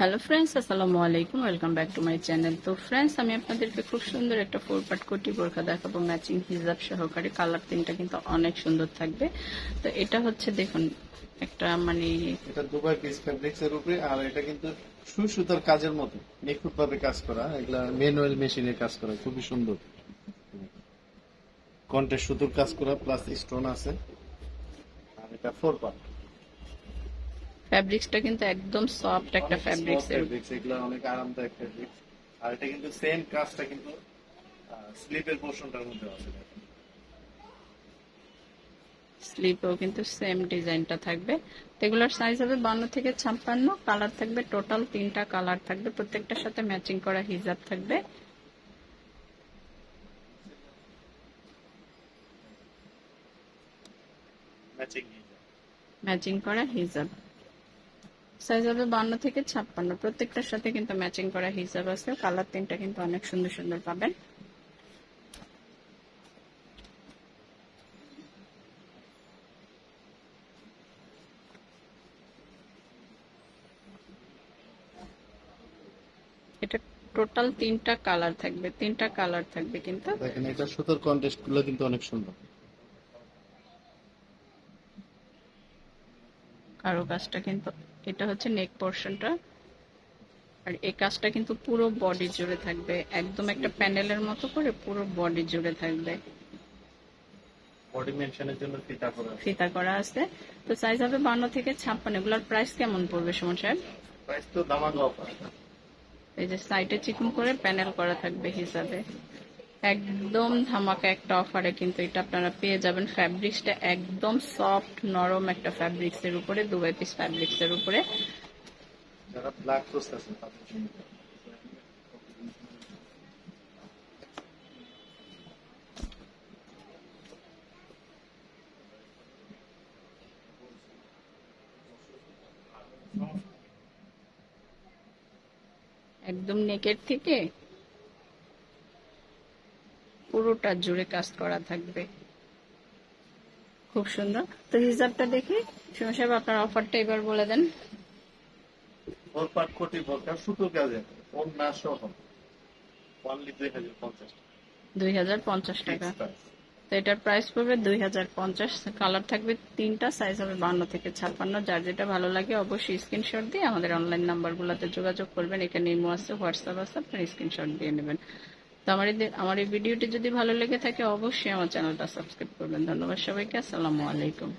Hello friends আসসালামু আলাইকুম welcome back to my channel তো ফ্রেন্ডস আমি আপনাদেরকে খুব সুন্দর একটা ফোর পার্ট কোটি বোরখা দেখাবো ম্যাচিং হিজাব সহকারে। কালার তিনটা কিন্তু অনেক সুন্দর থাকবে। তো এটা হচ্ছে দেখুন, একটা মানে এটা দুবাই পিস ফেব্রিক্স এর উপরে আর এটা কিন্তু সুই সুতার কাজের মতো। নিখুঁত ভাবে কাজ করা, এগুলা ম্যানুয়াল মেশিনে কাজ করা, খুবই সুন্দর। কন্টে সুতোর কাজ করা প্লাস স্টোন আছে। আর এটা ফোর পার্ট ফ্যাব্রিক্সটা কিন্তু একদম সফট একটা ফ্যাব্রিক্স এগুলা অনেক আরামদায়ক ফেব্রিক্স আর এটা কিন্তু সেম কাজটা কিন্তু স্লিপের পোর্শনটার মধ্যে আছে। স্লিপেও কিন্তু সেম ডিজাইনটা থাকবে। এগুলোর সাইজ হবে বান্ন থেকে ছাপ্পান্ন কালার থাকবে টোটাল তিনটা কালার থাকবে। প্রত্যেকটার সাথে ম্যাচিং করা হিজাব থাকবে। ম্যাচিং ম্যাচিং করা হিজাব। সাইজ হবে বান্ন থেকে ছাপ্পান্ন। প্রত্যেকটার সাথে কিন্তু ম্যাচিং করা হিসাব আছে। কালার তিনটা কিন্তু অনেক সুন্দর সুন্দর পাবেন। এটা টোটাল তিনটা কালার থাকবে। তিনটা কালার থাকবে কিন্তু। দেখেন, এটা সুতোর কন্টেস্টগুলো কিন্তু অনেক সুন্দর। কারও কাজটা কিন্তু এটা হচ্ছে নেক পোর্শনটা আর এই কাজটা কিন্তু পুরো বডি জুড়ে থাকবে। একদম একটা প্যানেলের মতো করে পুরো বডি জুড়ে থাকবে। বডি মেনশনের জন্য ফিতা করা আছে। ফিতা করা আছে। তো সাইজ হবে বান্ন থেকে ছাপ্পান্ন। এগুলোর প্রাইস কেমন পড়বে সুমন সাহেব? প্রাইস তো দামাগো অফার। এই যে সাইডে চিকন করে প্যানেল করা থাকবে হিসাবে। একদম ধামাকা একটা অফারে কিন্তু এটা আপনারা পেয়ে যাবেন। ফ্যাব্রিক্সটা একদম সফট নরম একটা ফ্যাব্রিক্স এর উপরে দুবাই পিস ফ্যাব্রিক্স এর উপরে। যারা ব্ল্যাক কোর্স তাদের জন্য একদম নেকের থেকে পুরোটা জুড়ে কাজ করা থাকবে। খুব সুন্দর। তো হিসাবটা দেখি। সুমন সাহেব আপনার অফারটা এবার বলে দেন। ফোর পার্ট কোটি ভোল্টা সুতো কাজে ওর না সহ। অনলি দুই হাজার পঞ্চাশ দুই হাজার পঞ্চাশ টাকা। তো এটার প্রাইস পড়বে দুই হাজার পঞ্চাশ। কালার থাকবে তিনটা সাইজ হবে বান্ন থেকে ছাপ্পান্ন। যার যেটা ভালো লাগে অবশ্যই স্ক্রিনশট দিয়ে আমাদের অনলাইন নাম্বারগুলোতে যোগাযোগ করবেন। এখানে ইমো আছে হোয়াটসঅ্যাপ আছে আপনার স্ক্রিনশট দিয়ে নেবেন। তো আমার আমার এই ভিডিওটি যদি ভালো লেগে থাকে, অবশ্যই আমার চ্যানেলটা সাবস্ক্রাইব করবেন। ধন্যবাদ সবাইকে। আসসালামু আলাইকুম।